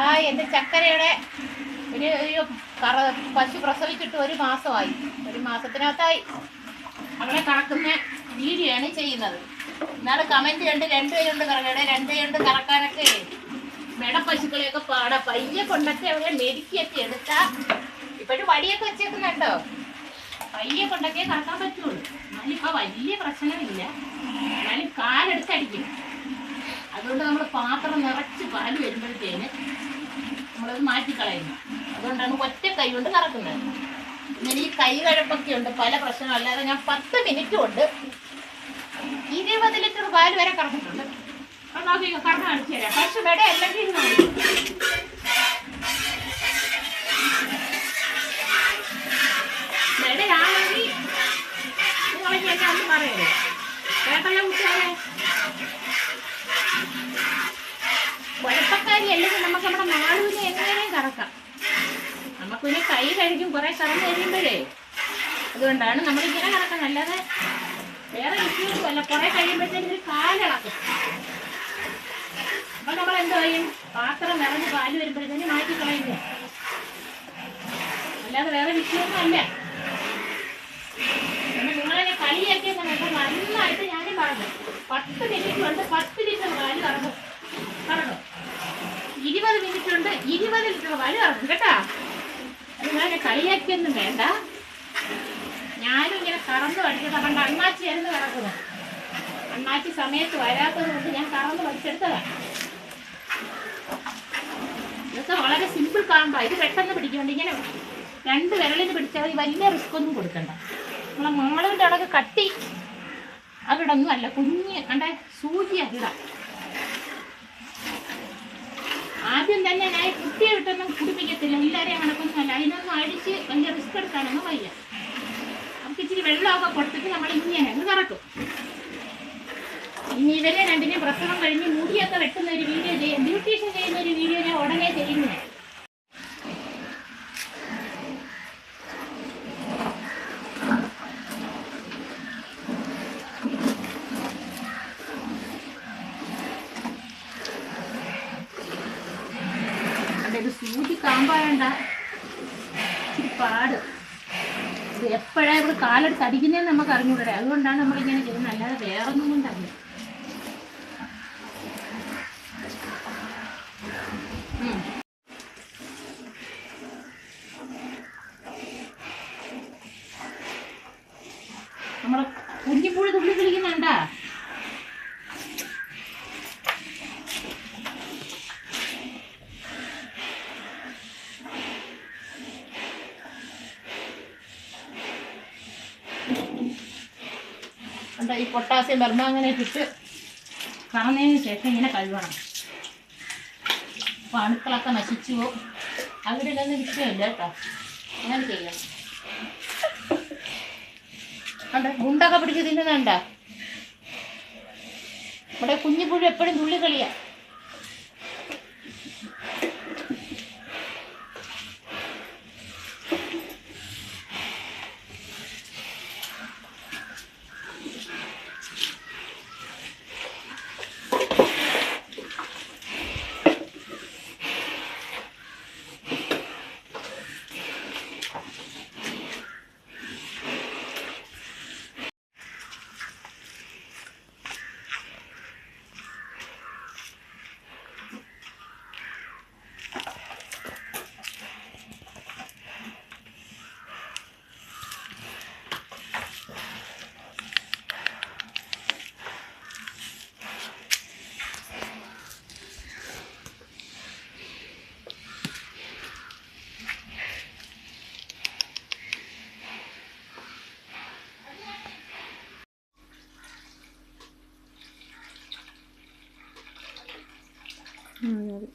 ആ എന്റെ ചക്കരയുടെ ഒരു ഒരു കറ പശു പ്രസവിച്ചിട്ട് ഒരു മാസമായി. ഒരു മാസത്തിനകത്തായി അവളെ കറക്കുന്ന രീതിയാണ് ചെയ്യുന്നത്. എന്നാലും കമന്റ് കണ്ട് രണ്ട് കൈകൊണ്ട് കറക്കടെ രണ്ട് കൈകൊണ്ട് കറക്കാനൊക്കെ. മെട പശുക്കളെയൊക്കെ പാട. പയ്യെ കൊണ്ടൊക്കെ അവളെ മെരുക്കിയൊക്കെ എടുത്താ ഇപ്പോഴും വടിയൊക്കെ വെച്ചേക്കുന്നുണ്ടോ? പയ്യെ കൊണ്ടൊക്കെ കറക്കാൻ പറ്റുള്ളൂ. എന്നാലും ഇപ്പൊ വലിയ പ്രശ്നമില്ല. എന്നാലും കാലെടുത്തടിക്കും. അതുകൊണ്ട് നമ്മൾ പാത്രം നിറച്ച് പാൽ വരുമ്പോഴത്തേന് നമ്മളത് മാറ്റിക്കളയുന്നു. അതുകൊണ്ടാണ് ഒറ്റ കൈ കൊണ്ട് കറക്കുന്നത് ഇങ്ങനെ ഈ കൈ കഴപ്പൊക്കെ ഉണ്ട് പല പ്രശ്നങ്ങളും. അല്ലാതെ ഞാൻ പത്ത് മിനിറ്റ് കൊണ്ട് ഇരുപത് ലിറ്റർ പാൽ വരെ കറന്നിട്ടുണ്ട്. അപ്പം നോക്കി കറന്ന് കാണിച്ചു തരാം. പക്ഷെ ഇവിടെ അല്ലെങ്കിൽ. ഇവിടെയാണെങ്കിൽ നിങ്ങളൊക്കെ എന്നെ ഒന്നും പറയരുത്. കേട്ടല്ലോ അല്ലെങ്കിൽ നമുക്ക് നമ്മുടെ മാളുവിനെ എങ്ങനെയും കറക്കാം? നമുക്ക് പിന്നെ കൈ കഴിക്കും കുറെ കറന്ന് കഴിയുമ്പോഴേ. അതുകൊണ്ടാണ് നമ്മളിങ്ങനെ കറക്കുന്നത് അല്ലാതെ വേറെ ഇഷ്യൂസും അല്ല. കുറെ കഴിയുമ്പോഴത്തേക്കും ഒരു കാലിളക്കും അപ്പൊ നമ്മൾ എന്ത് ചെയ്യും പാത്രം നിറഞ്ഞ് പാൽ വരുമ്പോഴത്തേന് മാറ്റി കളയുന്നേ. അല്ലാതെ വേറെ വിഷയമൊന്നും അല്ല. നിങ്ങളെ കളിയൊക്കെ നന്നായിട്ട് ഞാനും പറഞ്ഞു പത്ത് മിനിറ്റ് കൊണ്ട് പത്ത് ലിറ്റർ പാൽ കറങ്ങും കറങ്ങും ഇരുപത് മിനിറ്റ് ഉണ്ട് ഇരുപത് ലിറ്റർ വഴി ഇറങ്ങും കേട്ടാ. നിങ്ങളെ കളിയാക്കിയൊന്നും വേണ്ട. ഞാനും ഇങ്ങനെ കറന്ന് പഠിച്ചത് പണ്ട് അണ്ണാച്ചിയായിരുന്നു കിടക്കുന്നത്. അണ്ണാച്ചി സമയത്ത് വരാത്തത് കൊണ്ട് ഞാൻ കറന്ന് പഠിച്ചെടുത്തതാണ് ഇതൊക്കെ വളരെ സിമ്പിൾ കാണണ്ട. ഇത് പെട്ടെന്ന് പിടിക്കുന്നുണ്ട്. ഇങ്ങനെ രണ്ട് വിരലിന് പിടിച്ചാൽ മതി വലിയ റിസ്ക് ഒന്നും കൊടുക്കണ്ട. നമ്മളെ മാളുവിന്റെ അടക്ക് കട്ടി. അവിടെ ഒന്നും അല്ല കുഞ്ഞ് കണ്ടേ സൂചി അല്ല തന്നെ ഞാൻ കുട്ടിയെ വിട്ടൊന്നും കുടിപ്പിക്കത്തില്ല. എല്ലാവരെയും കണക്കൊന്നും അല്ല അതിനൊന്നും അടിച്ച് വലിയ റിസ്ക് എടുക്കാനൊന്നും വയ്യ. നമുക്ക് ഇച്ചിരി വെള്ളമൊക്കെ കൊടുത്തിട്ട് നമ്മൾ ഇങ്ങനെ അങ്ങ് കറക്കും ഇനി ഇവരെ രണ്ടിനെ പ്രസവം കഴിഞ്ഞ് മുടിയൊക്കെ വെട്ടുന്ന ഒരു വീഡിയോ ചെയ്യാം ബ്യൂട്ടീഷ്യൻ ചെയ്യുന്ന ഒരു വീഡിയോ ഞാൻ ഉടനെ ചെയ്യുന്നേ ഇച്ചിരി പാട്. ഇത് എപ്പോഴാണ് ഇവിടെ കാലെടുത്ത് അടിക്കുന്നതെന്ന് നമുക്ക് അറിഞ്ഞൂടെ. അതുകൊണ്ടാണ് നമ്മളിങ്ങനെ ചെയ്യുന്നത്. അല്ലാതെ വേറെ ഒന്നും കൊണ്ടല്ല. നമ്മളെ കുഞ്ഞിപ്പുഴ തുള്ളി കളിക്കുന്നുണ്ടാ എന്താ ഈ പൊട്ടാസ്യം ബർമാങ്ങനെ ഇട്ട് കറന്നതിന് ശേഷം ഇങ്ങനെ കഴുകണം. അപ്പോൾ അണുക്കളൊക്കെ നശിച്ചു പോകും. അവിടെ ഇല്ലെന്ന് വിഷയമില്ല കേട്ടോ. അങ്ങനെ ചെയ്യണം കണ്ട? ഗുണ്ടൊക്കെ പിടിച്ച് തിന്നുന്നുണ്ട? ഇവിടെ കുഞ്ഞിപ്പുഴ എപ്പോഴും തുള്ളി うん。